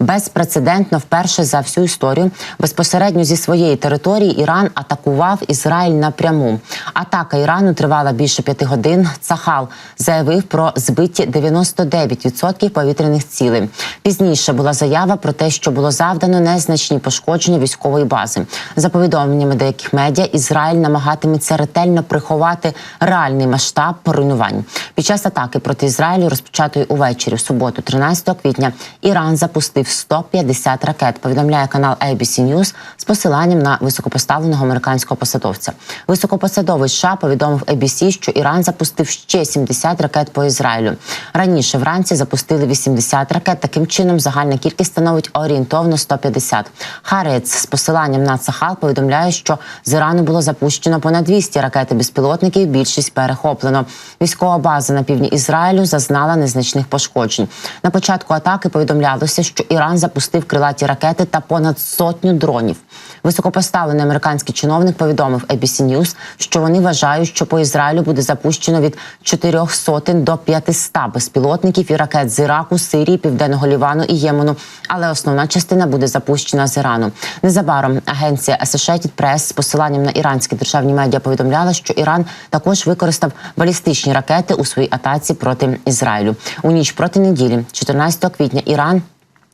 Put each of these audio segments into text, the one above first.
Безпрецедентно вперше за всю історію безпосередньо зі своєї території Іран атакував Ізраїль напряму. Атака Ірану тривала більше п'яти годин. Цахал заявив про збиті 99% повітряних цілей. Пізніше була заява про те, що було завдано незначні пошкодження військової бази. За повідомленнями деяких медіа, Ізраїль намагатиметься ретельно приховати реальний масштаб руйнувань. Під час атаки проти Ізраїлю, розпочатої увечері в суботу, 13 квітня, Іран запустив 150 ракет. Повідомляє канал ABC News з посиланням на високопоставленого американського посадовця. Високопосадовець США повідомив ABC, що Іран запустив ще 70 ракет по Ізраїлю. Раніше вранці запустили 80 ракет. Таким чином загальна кількість становить орієнтовно 150. Харец з посиланням на Цахал повідомляє, що з Ірану було запущено понад 200 ракет безпілотників. Більшість перехоплено. Військова база на півдні Ізраїлю зазнала незначних пошкоджень. На початку атаки повідомлялося, що Іран запустив крилаті ракети та понад сотню дронів. Високопоставлений американський чиновник повідомив ABC News, що вони вважають, що по Ізраїлю буде запущено від 4 сотень до 500 безпілотників і ракет з Іраку, Сирії, Південного Лівану і Ємену. Але основна частина буде запущена з Ірану. Незабаром агенція Associated Press з посиланням на іранські державні медіа повідомляла, що Іран також використав балістичні ракети у своїй атаці проти Ізраїлю. У ніч проти неділі, 14 квітня, Іран.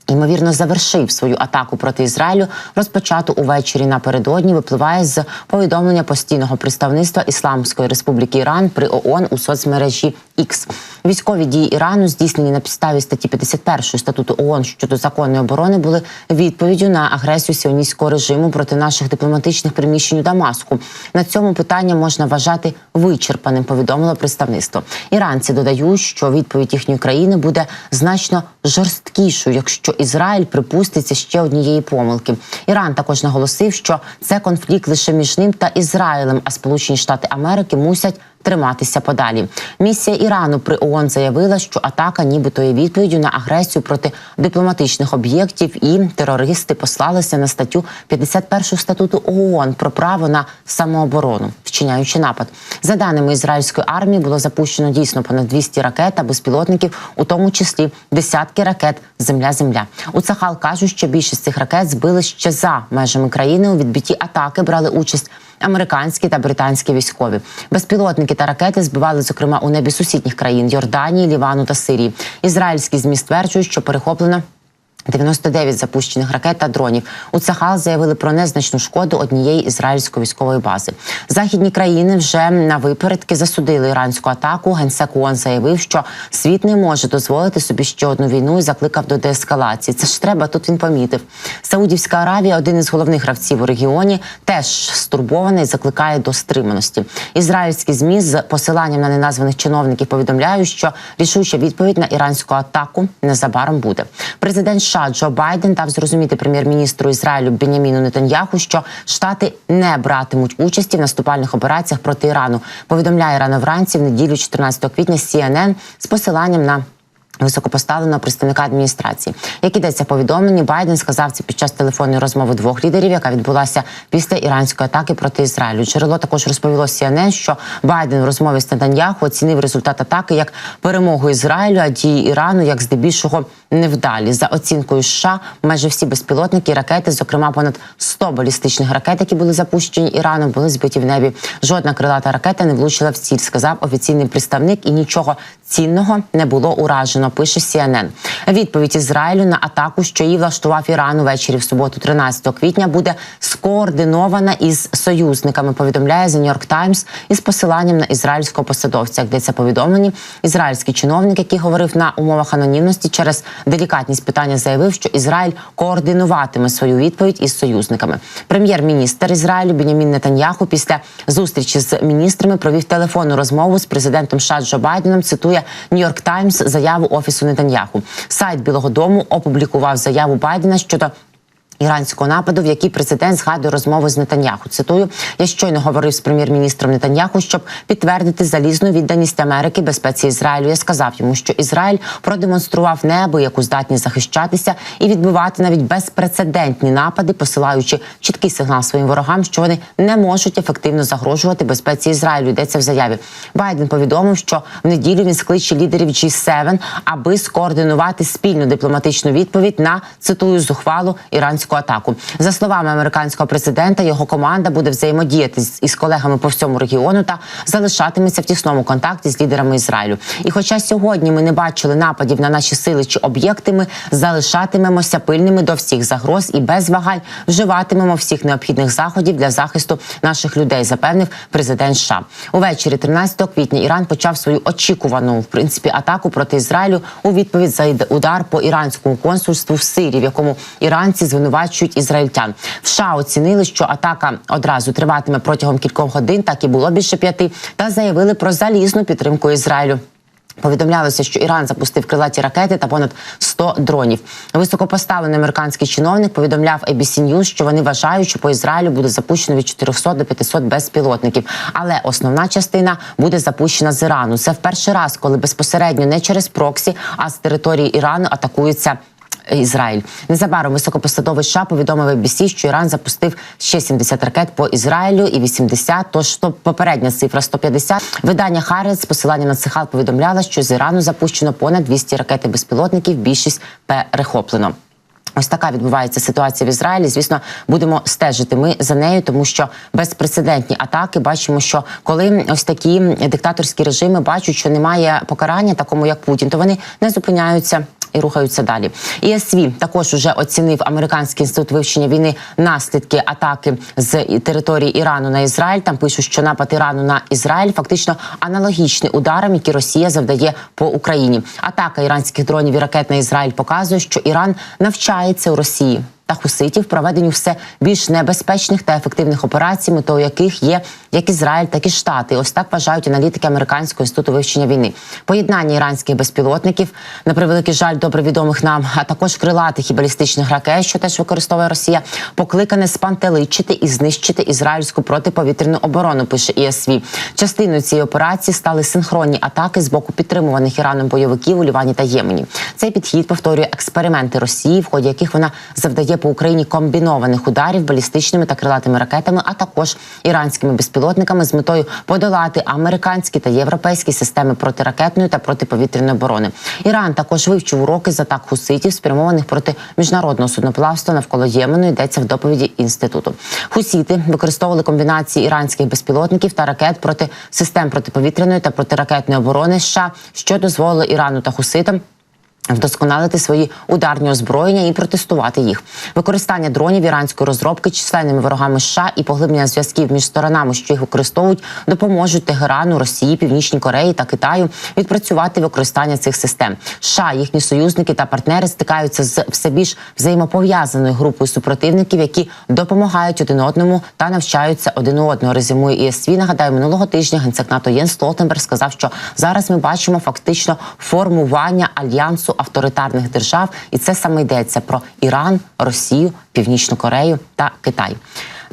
Ймовірно, завершив свою атаку проти Ізраїлю, розпочату увечері напередодні. Випливає з повідомлення постійного представництва Ісламської Республіки Іран при ООН у соцмережі X. Військові дії Ірану, здійснені на підставі статті 51 статуту ООН щодо законної оборони, були відповіддю на агресію сіоністського режиму проти наших дипломатичних приміщень у Дамаску. На цьому питання можна вважати вичерпаним. Повідомило представництво. Іранці додають, що відповідь їхньої країни буде значно жорсткішою, якщо Ізраїль припуститься ще однієї помилки. Іран також наголосив, що це конфлікт лише між ним та Ізраїлем, а Сполучені Штати Америки мусять. Триматися подалі. Місія Ірану при ООН заявила, що атака, нібито є відповіддю на агресію проти дипломатичних об'єктів, і терористи послалися на статтю 51 статуту ООН про право на самооборону, вчиняючи напад. За даними ізраїльської армії, було запущено дійсно понад 200 ракет та безпілотників, у тому числі десятки ракет Земля-Земля. У Цахал кажуть, що більшість цих ракет збили ще за межами країни. У відбитті атаки брали участь американські та британські військові. Безпілотники та ракети збивали, зокрема, у небі сусідніх країн Йорданії, Лівану та Сирії. Ізраїльські змі стверджують, що перехоплено. 99 запущених ракет та дронів у Цахал заявили про незначну шкоду однієї ізраїльської військової бази. Західні країни вже на випередки засудили іранську атаку. Генсек ООН заявив, що світ не може дозволити собі ще одну війну і закликав до деескалації. Це ж треба. Тут він помітив. Саудівська Аравія, один із головних гравців у регіоні, теж стурбований закликає до стриманості. Ізраїльські змі з посиланням на неназваних чиновників повідомляють, що рішуча відповідь на іранську атаку незабаром буде. Президент США Джо Байден дав зрозуміти прем'єр-міністру Ізраїлю Беняміну Нетаньяху, що штати не братимуть участі в наступальних операціях проти Ірану. Повідомляє рано вранці в неділю, 14 квітня, CNN з посиланням на. Високопоставленого представника адміністрації, як ідеться повідомлені, Байден сказав це під час телефонної розмови двох лідерів, яка відбулася після іранської атаки проти Ізраїлю. Джерело також розповіло CNN, що Байден в розмові з Нетаньяху оцінив результат атаки як перемогу Ізраїлю, а дії Ірану як здебільшого невдалі. За оцінкою США, майже всі безпілотники і ракети, зокрема понад 100 балістичних ракет, які були запущені Іраном, були збиті в небі. Жодна крилата ракета не влучила в ціль, сказав офіційний представник, і нічого цінного не було уражено. Пише CNN. Відповідь Ізраїлю на атаку, що її влаштував Іран увечері в суботу, 13 квітня, буде скоординована із союзниками. Повідомляє The New York Times із посиланням на ізраїльського посадовця. Як йдеться повідомлені, ізраїльський чиновник, який говорив на умовах анонімності через делікатність питання, заявив, що Ізраїль координуватиме свою відповідь із союзниками. Прем'єр-міністр Ізраїлю Бенямін Нетаньяху після зустрічі з міністрами провів телефонну розмову з президентом США Джо Байденом. Цитує New York Times заяву офісу Нетаньяху. Сайт Білого Дому опублікував заяву Байдена щодо Іранського нападу, в якій президент згадує розмову з Нетаньяху. Цитую: я щойно говорив з прем'єр-міністром Нетаньяху, щоб підтвердити залізну відданість Америки безпеці Ізраїлю. Я сказав йому, що Ізраїль продемонстрував неабияку здатність захищатися і відбивати навіть безпрецедентні напади, посилаючи чіткий сигнал своїм ворогам, що вони не можуть ефективно загрожувати безпеці Ізраїлю. Йдеться в заяві. Байден повідомив, що в неділю він скличе лідерів G7, аби скоординувати спільну дипломатичну відповідь на цитую зухвалу іранську атаку. За словами американського президента, його команда буде взаємодіяти із колегами по всьому регіону та залишатиметься в тісному контакті з лідерами Ізраїлю. І, хоча сьогодні ми не бачили нападів на наші сили чи об'єкти, ми залишатимемося пильними до всіх загроз і без вагань вживатимемо всіх необхідних заходів для захисту наших людей, запевнив президент США. Увечері 13 квітня Іран почав свою очікувану в принципі атаку проти Ізраїлю у відповідь за удар по іранському консульству в Сирії, в якому іранці звинувачують ізраїльтян. В США оцінили, що атака одразу триватиме протягом кількох годин, так і було більше п'яти, та заявили про залізну підтримку Ізраїлю. Повідомлялося, що Іран запустив крилаті ракети та понад 100 дронів. Високопоставлений американський чиновник повідомляв ABC News, що вони вважають, що по Ізраїлю буде запущено від 400 до 500 безпілотників. Але основна частина буде запущена з Ірану. Це в перший раз, коли безпосередньо не через проксі, а з території Ірану атакуються. Ізраїль незабаром високопосадовий США повідомив ABC, що Іран запустив ще 70 ракет по Ізраїлю і 80, Тож то попередня цифра 150. Видання Харец з посиланням на Цихал повідомляло, що з Ірану запущено понад 200 ракет і безпілотників. Більшість перехоплено. Ось така відбувається ситуація в Ізраїлі. Звісно, будемо стежити ми за нею, тому що безпрецедентні атаки бачимо, що коли ось такі диктаторські режими бачать, що немає покарання, такому як Путін, то вони не зупиняються. І рухаються далі. ІСВ також уже оцінив американський інститут вивчення війни наслідки атаки з території Ірану на Ізраїль. Там пишуть, що напад Ірану на Ізраїль фактично аналогічний ударам, які Росія завдає по Україні. Атака іранських дронів і ракет на Ізраїль показує, що Іран навчається у Росії. Та хуситів проведенню все більш небезпечних та ефективних операцій, метою яких є як Ізраїль, так і Штати. Ось так вважають аналітики американського інституту вивчення війни. Поєднання іранських безпілотників на превеликий жаль добре відомих нам, а також крилатих і балістичних ракет, що теж використовує Росія, покликане спантеличити і знищити ізраїльську протиповітряну оборону. Пише ІСВ. Частиною цієї операції стали синхронні атаки з боку підтримуваних Іраном бойовиків у Лівані та Ємені. Цей підхід повторює експерименти Росії, в ході яких вона завдає по Україні комбінованих ударів балістичними та крилатими ракетами, а також іранськими безпілотниками з метою подолати американські та європейські системи протиракетної та протиповітряної оборони. Іран також вивчив уроки з атак хуситів, спрямованих проти міжнародного судноплавства навколо Ємену. Йдеться в доповіді інституту. Хусіти використовували комбінації іранських безпілотників та ракет проти систем протиповітряної та протиракетної оборони США, що дозволило Ірану та хуситам Вдосконалити свої ударні озброєння і протестувати їх. Використання дронів іранської розробки численними ворогами США і поглиблення зв'язків між сторонами, що їх використовують, допоможуть Тегерану, Росії, Північній Кореї та Китаю відпрацювати використання цих систем. США, їхні союзники та партнери стикаються з все більш взаємопов'язаною групою супротивників, які допомагають один одному та навчаються один одного. Резюмує ІСВ. Нагадаю, минулого тижня генсек НАТО Єн Столтенберг сказав, що зараз ми бачимо фактично формування альянсу авторитарних держав, і це саме йдеться про Іран, Росію, Північну Корею та Китай.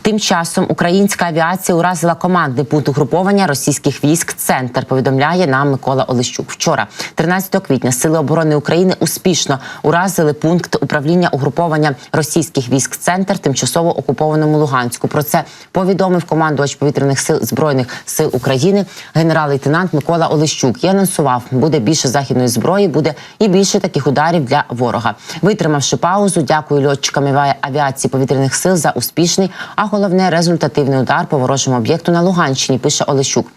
Тим часом українська авіація уразила командний пункт угруповання російських військ. Центр повідомляє нам Микола Олещук. Вчора, 13 квітня, сили оборони України успішно уразили пункт управління угруповання російських військ. Центр тимчасово окупованому Луганську. Про це повідомив командувач повітряних сил збройних сил України, генерал-лейтенант Микола Олещук. І анонсував, буде більше західної зброї, буде і більше таких ударів для ворога. Витримавши паузу, дякую льотчикам авіації повітряних сил за успішний. А головне результативний удар по ворожому об'єкту на Луганщині. Пише Олещук.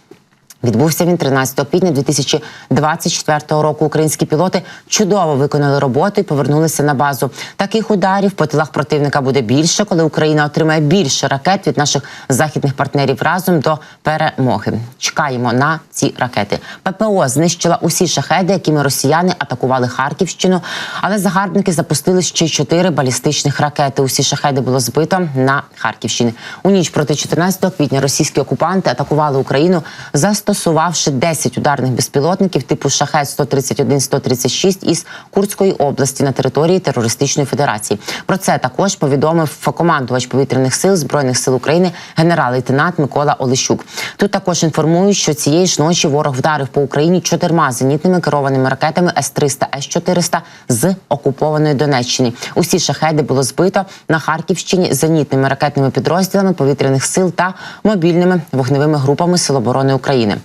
Відбувся він 13 квітня 2024 року. Українські пілоти чудово виконали роботу і повернулися на базу. Таких ударів по тилах противника буде більше, коли Україна отримає більше ракет від наших західних партнерів разом до перемоги. Чекаємо на ці ракети. ППО знищила усі шахеди, якими росіяни атакували Харківщину, але загарбники запустили ще чотири балістичних ракети. Усі шахеди було збито на Харківщині. У ніч проти 14 квітня російські окупанти атакували Україну за 100 застосувавши 10 ударних безпілотників типу шахет 131 136 із Курської області на території терористичної федерації. Про це також повідомив командувач повітряних сил збройних сил України генерал-лейтенант Микола Олещук. Тут також інформують, що цієї ж ночі ворог вдарив по Україні чотирма зенітними керованими ракетами С-300, С-400 з окупованої Донеччини. Усі шахеди було збито на Харківщині зенітними ракетними підрозділами повітряних сил та мобільними вогневими групами Сил оборони України.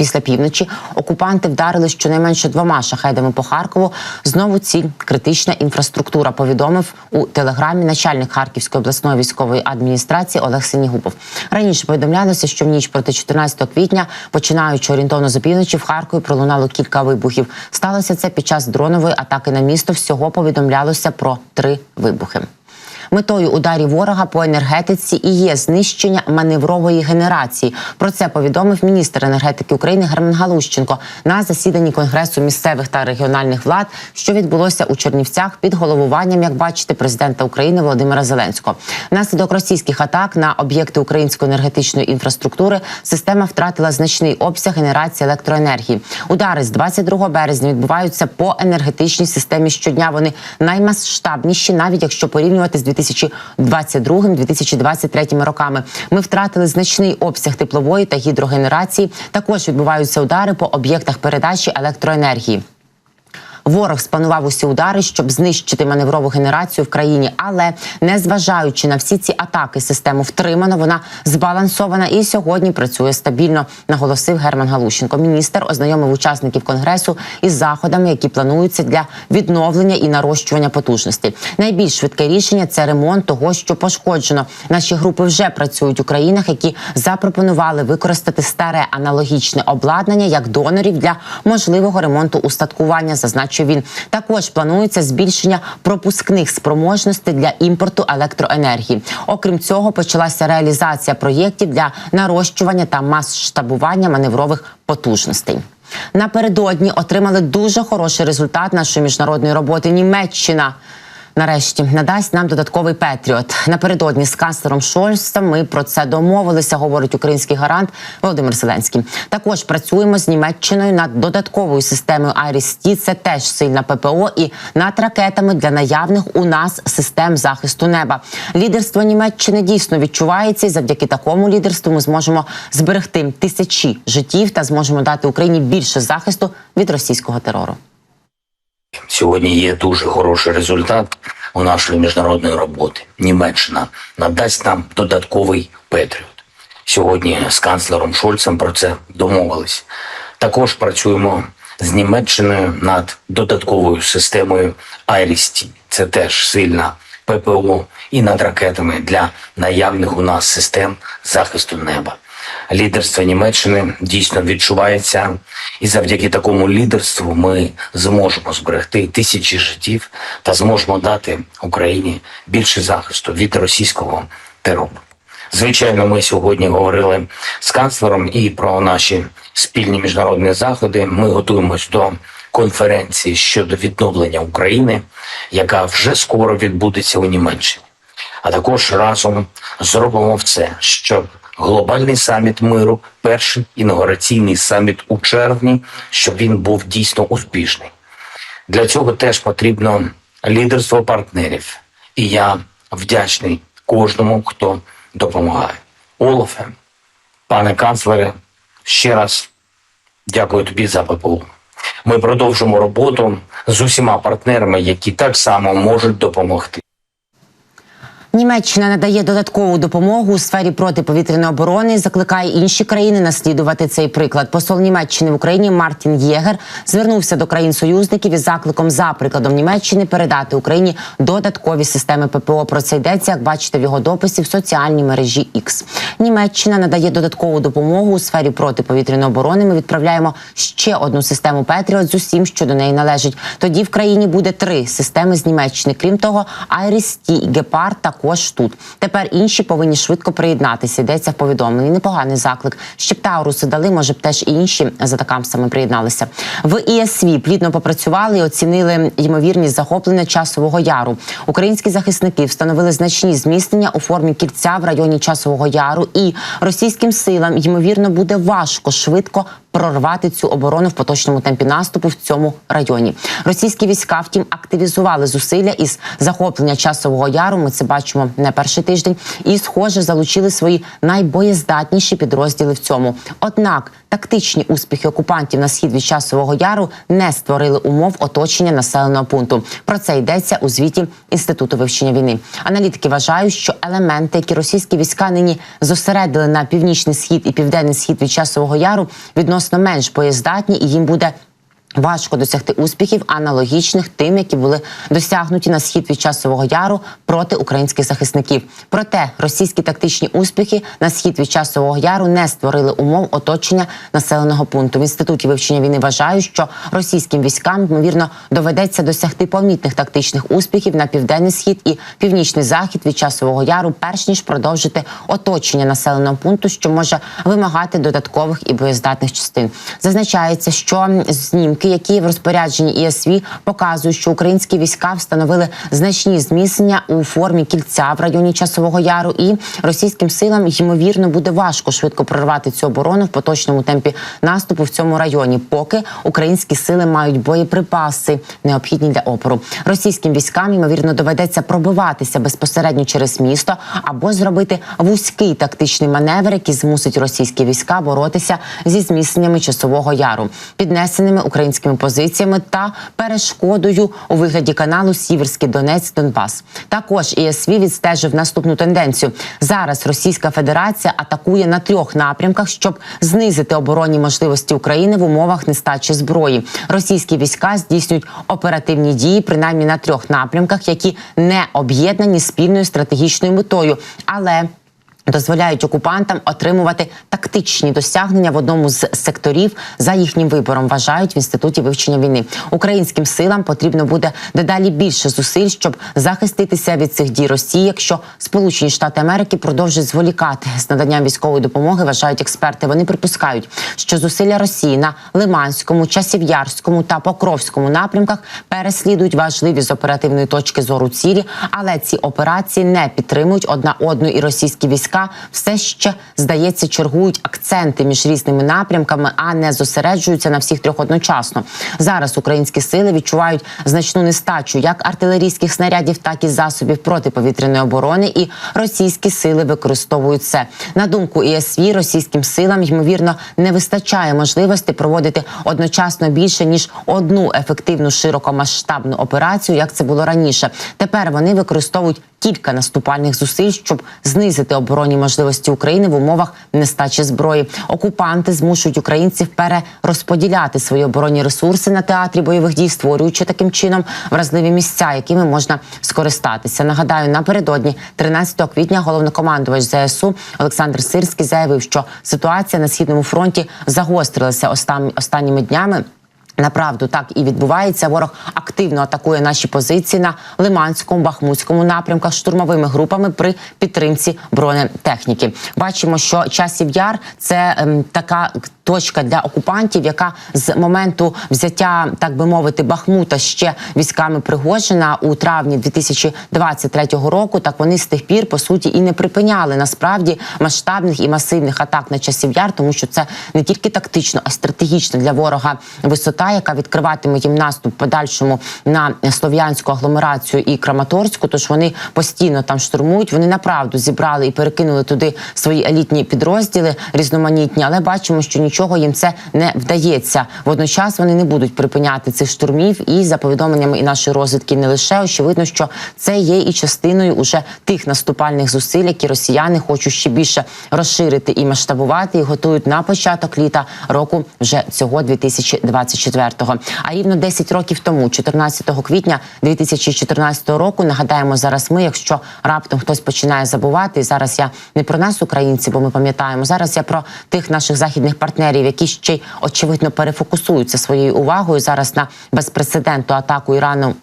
Після півночі окупанти вдарили щонайменше двома шахедами по Харкову. Знову ціль критична інфраструктура. Повідомив у телеграмі начальник Харківської обласної військової адміністрації Олег Синігубов. Раніше повідомлялося, що в ніч проти 14 квітня, починаючи орієнтовно з опівночі, в Харкові пролунало кілька вибухів. Сталося це під час дронової атаки на місто. Всього повідомлялося про три вибухи. Метою ударів ворога по енергетиці і є знищення маневрової генерації. Про це повідомив міністр енергетики України Герман Галущенко на засіданні Конгресу місцевих та регіональних влад, що відбулося у Чернівцях під головуванням, як бачите, президента України Володимира Зеленського. Внаслідок російських атак на об'єкти української енергетичної інфраструктури система втратила значний обсяг генерації електроенергії. Удари з 22 березня відбуваються по енергетичній системі щодня. Вони наймасштабніші, навіть якщо порівнювати з 2022-2023 роками. Ми втратили значний обсяг теплової та гідрогенерації. Також відбуваються удари по об'єктах передачі електроенергії. Ворог спланував усі удари, щоб знищити маневрову генерацію в країні, але незважаючи на всі ці атаки, систему втримано. Вона збалансована і сьогодні працює стабільно. Наголосив Герман Галущенко. Міністр ознайомив учасників конгресу із заходами, які плануються для відновлення і нарощування потужностей. Найбільш швидке рішення це ремонт того, що пошкоджено. Наші групи вже працюють у країнах, які запропонували використати старе аналогічне обладнання як донорів для можливого ремонту устаткування. Зазначив він. Також планується збільшення пропускних спроможностей для імпорту електроенергії. Окрім цього, почалася реалізація проєктів для нарощування та масштабування маневрових потужностей. Напередодні отримали дуже хороший результат нашої міжнародної роботи. Німеччина. Нарешті надасть нам додатковий Петріот. Напередодні з канцлером Шольцем ми про це домовилися, говорить український гарант Володимир Зеленський. Також працюємо з Німеччиною над додатковою системою Айріс-Ті. Це теж сильна ППО і над ракетами для наявних у нас систем захисту неба. Лідерство Німеччини дійсно відчувається, і завдяки такому лідерству ми зможемо зберегти тисячі життів та зможемо дати Україні більше захисту від російського терору. Сьогодні є дуже хороший результат у нашої міжнародної роботи. Німеччина надасть нам додатковий Петріот. Сьогодні з канцлером Шольцем про це домовились. Також працюємо з Німеччиною над додатковою системою Айрісті. Це теж сильна ППО і над ракетами для наявних у нас систем захисту неба. Лідерство Німеччини дійсно відчувається, і завдяки такому лідерству ми зможемо зберегти тисячі життів та зможемо дати Україні більше захисту від російського терору. Звичайно, ми сьогодні говорили з канцлером і про наші спільні міжнародні заходи. Ми готуємось до конференції щодо відновлення України, яка вже скоро відбудеться у Німеччині. А також разом зробимо все, щоб глобальний саміт миру, перший інаугураційний саміт у червні, щоб він був дійсно успішний. Для цього теж потрібно лідерство партнерів. І я вдячний кожному, хто допомагає. Олафе, пане канцлере, ще раз дякую тобі за ППО. Ми продовжимо роботу з усіма партнерами, які так само можуть допомогти. Німеччина надає додаткову допомогу у сфері протиповітряної оборони. Закликає інші країни наслідувати цей приклад. Посол Німеччини в Україні Мартін Єгер звернувся до країн-союзників із закликом за прикладом Німеччини передати Україні додаткові системи ППО. Про це йдеться, як бачите в його дописі в соціальній мережі X. Німеччина надає додаткову допомогу у сфері протиповітряної оборони. Ми відправляємо ще одну систему Петріот з усім, що до неї належить. Тоді в країні буде три системи з Німеччини. Крім того, Айріс Ті і Гепард також також тут. Тепер інші повинні швидко приєднатися. Йдеться в повідомленні. Непоганий заклик. Ще б Тауруси дали, може б теж і інші за атакамсами приєдналися. В ІСВ плідно попрацювали і оцінили ймовірність захоплення часового яру. Українські захисники встановили значні зміцнення у формі кільця в районі часового яру, і російським силам ймовірно буде важко швидко прорвати цю оборону в поточному темпі наступу в цьому районі. Російські війська, втім, активізували зусилля із захоплення часового яру. Ми це бачимо не перший тиждень, і схоже залучили свої найбоєздатніші підрозділи в цьому. Однак тактичні успіхи окупантів на схід від часового яру не створили умов оточення населеного пункту. Про це йдеться у звіті інституту вивчення війни. Аналітики вважають, що елементи, які російські війська нині зосередили на північний схід і південний схід від часового яру, відносно менш боєздатні, і їм буде. Важко досягти успіхів, аналогічних тим, які були досягнуті на схід від часового яру проти українських захисників. Проте російські тактичні успіхи на схід від часового яру не створили умов оточення населеного пункту. В інституті вивчення війни вважають, що російським військам ймовірно доведеться досягти помітних тактичних успіхів на південний схід і північний захід від часового яру, перш ніж продовжити оточення населеного пункту, що може вимагати додаткових і боєздатних частин. Зазначається, що знімки, які в розпорядженні ІСВ показують, що українські війська встановили значні зміцнення у формі кільця в районі часового яру, і російським силам ймовірно буде важко швидко прорвати цю оборону в поточному темпі наступу в цьому районі, поки українські сили мають боєприпаси, необхідні для опору. Російським військам ймовірно доведеться пробиватися безпосередньо через місто або зробити вузький тактичний маневр, який змусить російські війська боротися зі зміцненнями часового яру, піднесеними українськими позиціями та перешкодою у вигляді каналу Сіверський Донець Донбас. Також ІСВ відстежив наступну тенденцію. Зараз Російська Федерація атакує на трьох напрямках, щоб знизити оборонні можливості України в умовах нестачі зброї. Російські війська здійснюють оперативні дії принаймні на трьох напрямках, які не об'єднані спільною стратегічною метою, але Дозволяють окупантам отримувати тактичні досягнення в одному з секторів за їхнім вибором. Вважають в інституті вивчення війни. Українським силам потрібно буде дедалі більше зусиль, щоб захиститися від цих дій Росії. Якщо Сполучені Штати Америки продовжать зволікати з наданням військової допомоги, вважають експерти. Вони припускають, що зусилля Росії на Лиманському, Часів'ярському та Покровському напрямках переслідують важливі з оперативної точки зору цілі, але ці операції не підтримують одна одну і російські війська все ще здається чергують акценти між різними напрямками, а не зосереджуються на всіх трьох одночасно. Зараз українські сили відчувають значну нестачу як артилерійських снарядів, так і засобів протиповітряної оборони. І російські сили використовують це. На думку ІСВ, російським силам ймовірно не вистачає можливості проводити одночасно більше ніж одну ефективну широкомасштабну операцію, як це було раніше. Тепер вони використовують кілька наступальних зусиль, щоб знизити оборонні можливості України в умовах нестачі зброї. Окупанти змушують українців перерозподіляти свої оборонні ресурси на театрі бойових дій, створюючи таким чином вразливі місця, якими можна скористатися. Нагадаю, напередодні 13 квітня головнокомандувач ЗСУ Олександр Сирський заявив, що ситуація на східному фронті загострилася остан- останніми днями. Направду так і відбувається. Ворог активно атакує наші позиції на Лиманському, Бахмутському напрямках штурмовими групами при підтримці бронетехніки. Бачимо, що часів яр це ем, така точка для окупантів, яка з моменту взяття, так би мовити, Бахмута ще військами Пригожина у травні 2023 року. Так вони з тих пір по суті і не припиняли насправді масштабних і масивних атак на часів яр, тому що це не тільки тактично, а стратегічно для ворога висота, яка відкриватиме їм наступ подальшому на слов'янську агломерацію і Краматорську. Тож вони постійно там штурмують. Вони направду зібрали і перекинули туди свої елітні підрозділи різноманітні, але бачимо, що нічого їм це не вдається. Водночас вони не будуть припиняти цих штурмів. І за повідомленнями і нашої розвідки не лише очевидно, що це є і частиною уже тих наступальних зусиль, які росіяни хочуть ще більше розширити і масштабувати, і готують на початок літа року вже цього 2024-го. А рівно 10 років тому, 14 квітня 2014 року, нагадаємо зараз. Ми, якщо раптом хтось починає забувати, зараз я не про нас, українці, бо ми пам'ятаємо зараз. Я про тих наших західних партнерів, які ще й очевидно перефокусуються своєю увагою зараз на безпрецедентну атаку Ірану.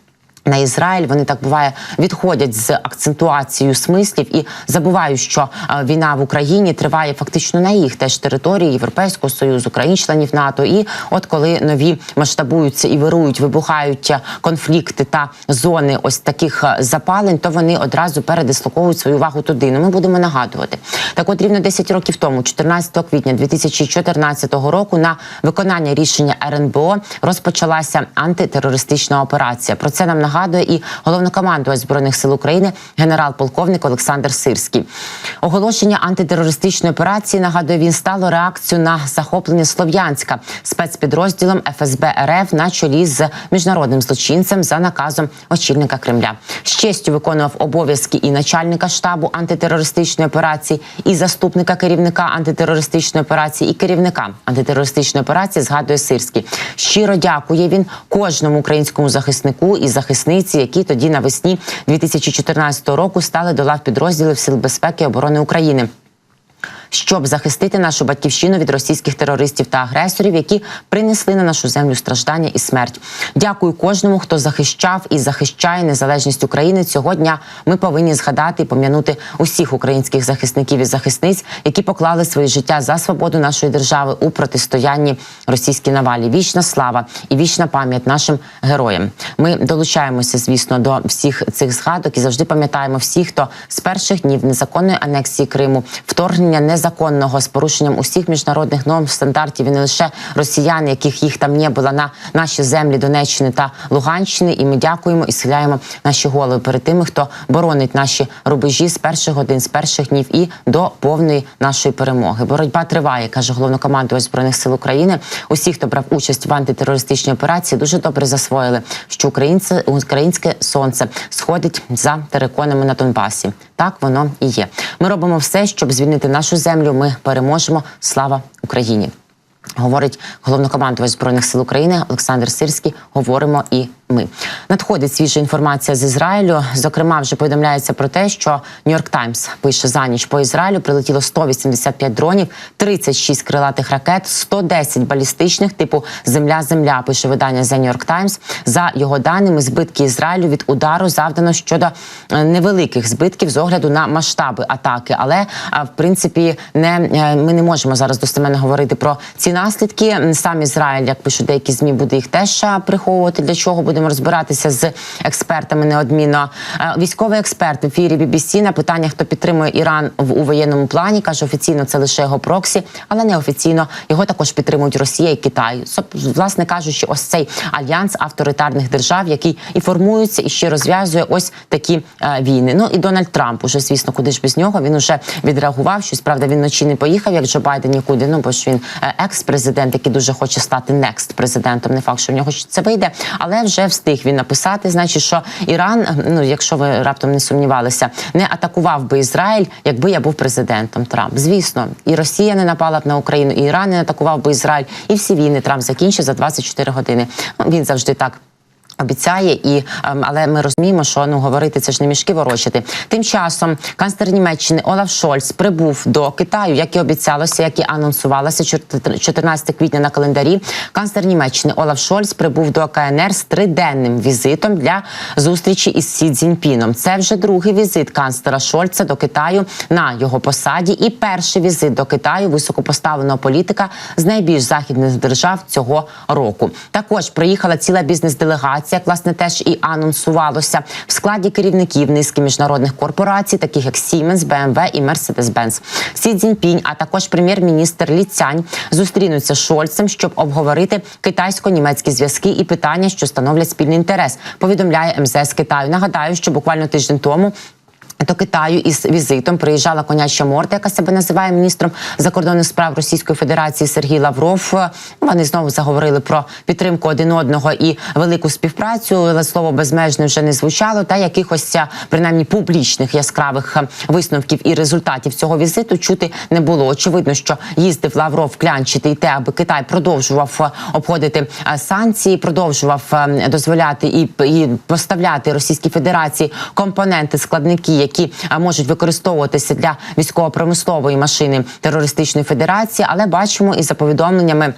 На Ізраїль вони так буває відходять з акцентуацією смислів і забувають, що е, війна в Україні триває фактично на їх теж території Європейського союзу, країн-членів НАТО. І от коли нові масштабуються і вирують, вибухають е, конфлікти та зони ось таких е, запалень, то вони одразу передислоковують свою увагу туди. Ну ми будемо нагадувати. Так, от рівно 10 років тому, 14 квітня 2014 року, на виконання рішення РНБО розпочалася антитерористична операція. Про це нам нагадує і головнокомандувач збройних сил України, генерал-полковник Олександр Сирський. Оголошення антитерористичної операції нагадує він стало реакцією на захоплення Слов'янська спецпідрозділом ФСБ РФ на чолі з міжнародним злочинцем за наказом очільника Кремля. З честю виконував обов'язки і начальника штабу антитерористичної операції, і заступника керівника антитерористичної операції, і керівника антитерористичної операції. Згадує Сирський. Щиро дякує він кожному українському захиснику і захисниці, які тоді навесні 2014 року стали до лав підрозділів Сил безпеки і оборони України. Щоб захистити нашу батьківщину від російських терористів та агресорів, які принесли на нашу землю страждання і смерть. Дякую кожному, хто захищав і захищає незалежність України. Цього дня ми повинні згадати і пом'янути усіх українських захисників і захисниць, які поклали своє життя за свободу нашої держави у протистоянні російській навалі. Вічна слава і вічна пам'ять нашим героям. Ми долучаємося, звісно, до всіх цих згадок і завжди пам'ятаємо всіх, хто з перших днів незаконної анексії Криму, вторгнення незаконного з порушенням усіх міжнародних норм стандартів і не лише росіян, яких їх там не було на наші землі Донеччини та Луганщини. І ми дякуємо і схиляємо наші голови перед тими, хто боронить наші рубежі з перших годин, з перших днів і до повної нашої перемоги. Боротьба триває, каже головнокомандувач збройних сил України. Усі, хто брав участь в антитерористичній операції, дуже добре засвоїли, що українці українське сонце сходить за териконами на Донбасі. Так воно і є. Ми робимо все, щоб звільнити нашу землю. Ми переможемо. Слава Україні! Говорить головнокомандувач збройних сил України Олександр Сирський. Говоримо і ми надходить свіжа інформація з Ізраїлю. Зокрема, вже повідомляється про те, що Нью-Йорк Таймс пише за ніч по Ізраїлю прилетіло 185 дронів, 36 крилатих ракет, 110 балістичних типу Земля-Земля. Пише видання New York Times. За його даними, збитки Ізраїлю від удару завдано щодо е, невеликих збитків з огляду на масштаби атаки. Але в принципі не е, ми не можемо зараз достеменно говорити про ці наслідки. Сам Ізраїль, як пишуть деякі змі, буде їх теж приховувати. Для чого будемо розбиратися з експертами неодмінно. Е, Військовий експерт в ефірі BBC на питання, хто підтримує Іран в у воєнному плані, каже офіційно це лише його проксі, але неофіційно його також підтримують Росія і Китай. Власне кажучи, ось цей альянс авторитарних держав, який і формується, і ще розв'язує ось такі е, війни. Ну і Дональд Трамп уже звісно, куди ж без нього. Він уже відреагував. Щось правда, він вночі не поїхав, як Джо Байден нікуди. Ну бо ж він е, екс-президент, який дуже хоче стати next президентом. Не факт, що в нього це вийде, але вже встиг він написати. Значить, що Іран, ну якщо ви раптом не сумнівалися, не атакував би Ізраїль, якби я був президентом Трамп. Звісно, і Росія не напала б на Україну, і Іран не атакував би Ізраїль, і всі війни Трамп закінчив за 24 години. Ну, Він завжди так. Обіцяє і ем, але ми розуміємо, що ну говорити це ж не мішки ворочити. Тим часом канцлер Німеччини Олаф Шольц прибув до Китаю, як і обіцялося, як і анонсувалося 14 квітня на календарі. Канцлер Німеччини Олаф Шольц прибув до КНР з триденним візитом для зустрічі із Сі Цзіньпіном. Це вже другий візит канцлера Шольца до Китаю на його посаді, і перший візит до Китаю високопоставленого політика з найбільш західних держав цього року. Також приїхала ціла бізнес-делегація, як власне теж і анонсувалося в складі керівників низки міжнародних корпорацій, таких як Siemens, BMW і Mercedes-Benz. Сі Цзіньпінь, а також прем'єр-міністр Лі Цянь зустрінуться з Шольцем, щоб обговорити китайсько-німецькі зв'язки і питання, що становлять спільний інтерес. Повідомляє МЗС Китаю. Нагадаю, що буквально тиждень тому. До Китаю із візитом приїжджала коняча морда, яка себе називає міністром закордонних справ Російської Федерації Сергій Лавров. Вони знову заговорили про підтримку один одного і велику співпрацю. Але слово безмежне вже не звучало. Та якихось принаймні публічних яскравих висновків і результатів цього візиту чути не було. Очевидно, що їздив Лавров клянчити і те, аби Китай продовжував обходити санкції, продовжував дозволяти і, і поставляти Російській Федерації компоненти складники, які можуть використовуватися для військово-промислової машини терористичної федерації. Але бачимо і за повідомленнями.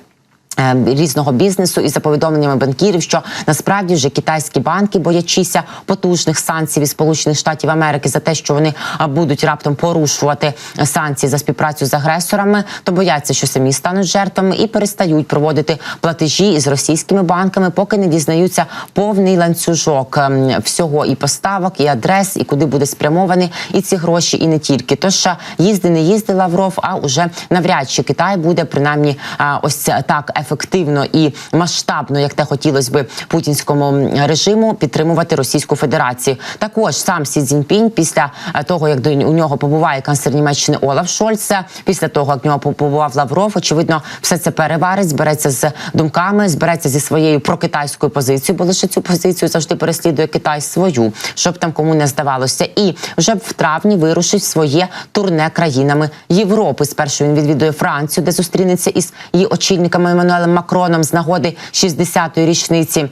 Е, Різного бізнесу і за повідомленнями банкірів, що насправді вже китайські банки, боячися потужних санкцій від Сполучених Штатів Америки за те, що вони будуть раптом порушувати санкції за співпрацю з агресорами, то бояться, що самі стануть жертвами і перестають проводити платежі із російськими банками, поки не дізнаються повний ланцюжок ем, всього і поставок, і адрес, і куди буде спрямовані і ці гроші, і не тільки. Тож а, їзди не їзди Лавров, а уже навряд чи Китай буде принаймні ось так ефективно і масштабно, як те хотілося би путінському режиму, підтримувати Російську Федерацію. Також сам Сі Цзіньпінь після е, того, як до у нього побуває канцлер Німеччини Олаф Шольц, після того як в нього побував Лавров, очевидно, все це переварить, збереться з думками, збереться зі своєю прокитайською позицією, бо лише цю позицію завжди переслідує Китай свою, щоб там кому не здавалося. І вже в травні вирушить своє турне країнами Європи. Спершу він відвідує Францію, де зустрінеться із її очільниками Еммануелем Макроном з нагоди 60-ї річниці.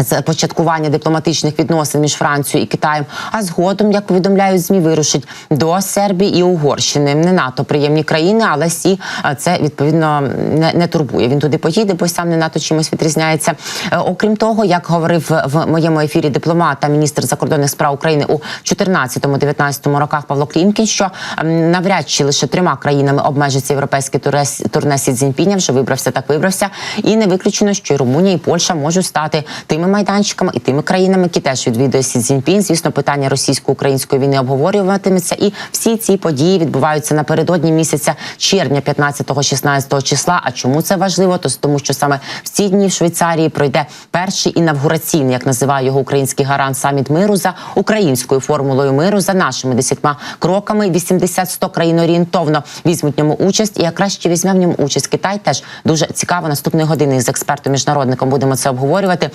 З початкування дипломатичних відносин між Францією і Китаєм, а згодом, як повідомляють змі, вирушить до Сербії і Угорщини. Не НАТО приємні країни, але сі це відповідно не, не турбує. Він туди поїде, бо сам не НАТО чимось відрізняється. Е, Окрім того, як говорив в моєму ефірі дипломат та міністр закордонних справ України у 14-19 роках Павло Клімкін, що навряд чи лише трьома країнами обмежиться європейське турне, турне Сі Цзіньпіня, вже вибрався, так вибрався, і не виключено, що і Румунія і Польща можуть стати тими майданчиками і тими країнами, які теж відвідує Сі Цзіньпін. Звісно, питання російсько-української війни обговорюватиметься, і всі ці події відбуваються напередодні місяця червня, 15-16 числа. А чому це важливо? То тому, що саме в ці дні в Швейцарії пройде перший інавгураційний, як називає його український гарант, саміт миру за українською формулою миру за нашими десятьма кроками. 80-100 країн орієнтовно візьмуть в ньому участь. І якраз ще візьме в ньому участь Китай. Теж дуже цікаво. Наступної години з експертом міжнародником будемо це обговорювати.